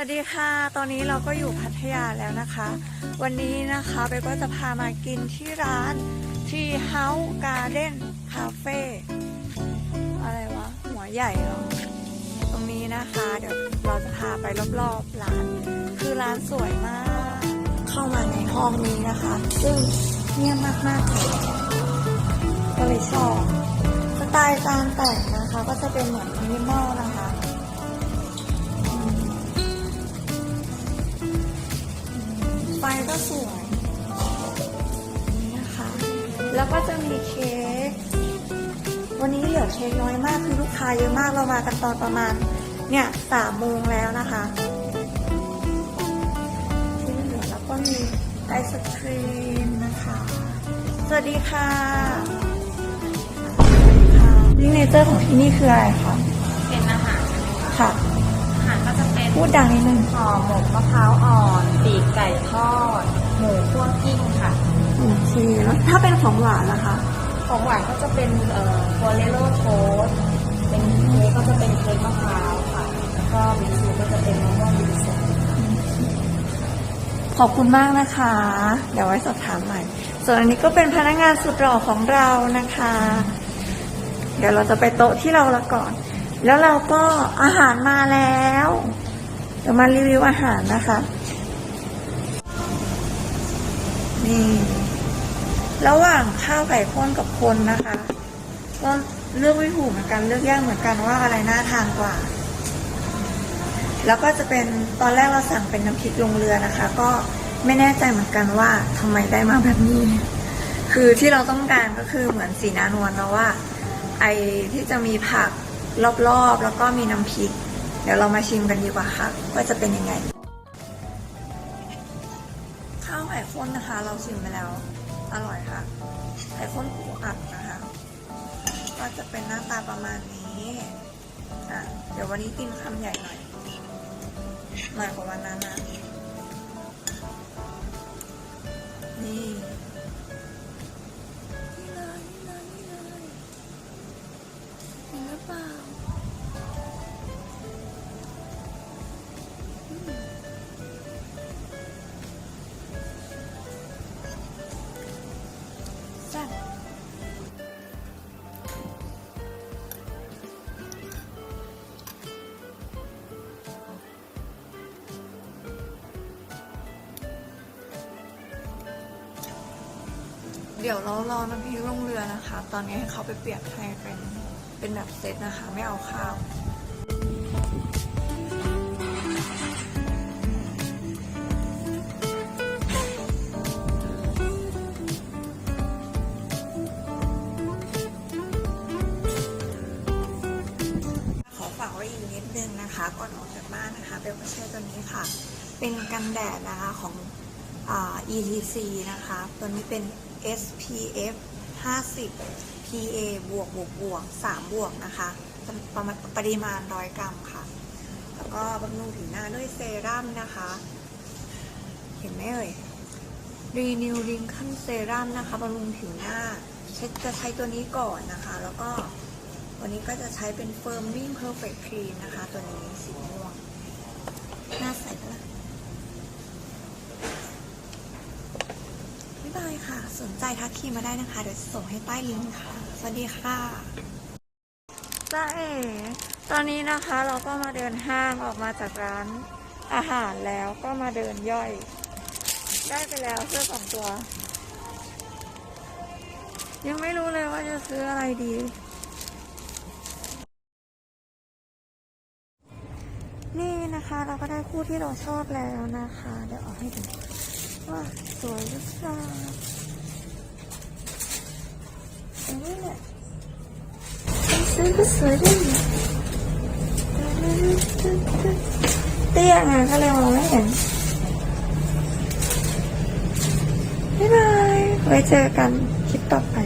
วัสดีค่ะ ตอนนี้เราก็อยู่พัทยาแล้วนะคะ วันนี้นะคะเบก็จะพามากินที่ร้าน Tree House Garden Cafe อะไรวะ หัวใหญ่เหรอ ตรงนี้นะคะ เดี๋ยวเราจะพาไปรอบๆร้าน คือร้านสวยมาก เข้ามาในห้องนี้นะคะ ซึ่งเงียบมากๆเลยก็เลยชอบ สไตล์การแต่งนะคะ ก็จะเป็นเหมือนมินิมอลนะคะ ก็สวยนี่นะคะ แล้วก็จะมีเค้ก วันนี้เหลือเค้กน้อยมากคือลูกค้าเยอะมากเรามากันตอนประมาณ เนี่ยสามโมงแล้วนะคะที่เหลือแล้วก็มีไอศครีมนะคะ สวัสดีค่ะสวัสดีค่ะนี่เนเจอร์ของที่นี่คืออะไรคะ เป็นอาหารค่ะ อาหารก็จะเป็นพูดดังนิดนึงห่อหมก ของหวานล่ะคะ ของหวานก็จะเป็นเอ่อโฟเรโลโทสเป็นเค้กก็จะเป็นเค้กมะพร้าวค่ะ แล้วก็บิงซูก็จะเป็นมะม่วงบิงซูขอบคุณมากนะคะ เดี๋ยวไว้สอบถามใหม่ ส่วนอันนี้ก็เป็นพนักงานสุดหล่อของเรานะคะ เดี๋ยวเราจะไปโต๊ะที่เราละก่อน แล้วเราก็อาหารมาแล้ว เดี๋ยวมารีวิวอาหารนะคะ นี่ ระหว่างข้าวไก่ข้นกับคนนะคะก็เลือกไม่ถูกเหมือนกันเลือกยากเหมือนกันว่าอะไรน่าทานกว่า แล้วก็จะเป็นตอนแรกเราสั่งเป็นน้ำพริกลงเรือนะคะ ก็ไม่แน่ใจเหมือนกันว่าทำไมได้มาแบบนี้ คือที่เราต้องการก็คือเหมือนสีนานวลเนาะว่า ไอที่จะมีผักรอบๆ แล้วก็มีน้ำพริก เดี๋ยวเรามาชิมกันดีกว่าค่ะว่าจะเป็นยังไง ข้าวไข่ข้นนะคะ เราชิมไปแล้ว อร่อยค่ะ ไข่ข้นปูอัดนะคะ ก็จะเป็นหน้าตาประมาณนี้อะเดี๋ยววันนี้กินคำใหญ่หน่อยหน่อยกว่าวันนั้นนะ แซ่บเดี๋ยวเรารอน้ำพริกลงเรือนะคะ ตอนนี้ให้เขาไปเปลี่ยนให้เป็นเป็นแบบเซตนะคะ ไม่เอาข้าว นึงนะคะ ก่อนออกจากบ้านนะคะเบลก็ใช้ตัวนี้ค่ะ เป็นกันแดดนะคะของอ ETC นะคะ ตัวนี้เป็น SPF 50 PA บวกบวกบวก3บวกนะคะประมาณปริมาณ100กรัมค่ะ แล้วก็บำรุงผิวหน้าด้วยเซรั่มนะคะ เห็นไหมเอ่ย Renew Wrinkle Serum นะคะบำรุงผิวหน้าใช้จะใช้ตัวนี้ก่อนนะคะ แล้วก็ วันนี้ก็จะใช้เป็น Firming Perfect Cream นะคะ ตัวนี้สีม่วงหน้าใสปะล่ะบ๊ายบายค่ะ สนใจทักคีมาได้นะคะ เดี๋ยวจะส่งให้ใต้ลิงก์ค่ะ สวัสดีค่ะจ้าเอ๋ตอนนี้นะคะเราก็มาเดินห้างออกมาจากร้านอาหารแล้วก็มาเดินย่อย ได้ไปแล้วเสื้อสองตัว ยังไม่รู้เลยว่าจะซื้ออะไรดี นี่นะคะ เราก็ได้คู่ที่เราชอบแล้วนะคะ เดี๋ยวเอาให้ดูว่าสวยหรือเปล่าอันนี้แหละซื้อก็สวยด้วยเตี้ยไงก็เลยมองไม่เห็นบ๊ายบายไว้เจอกันคลิปต่อไป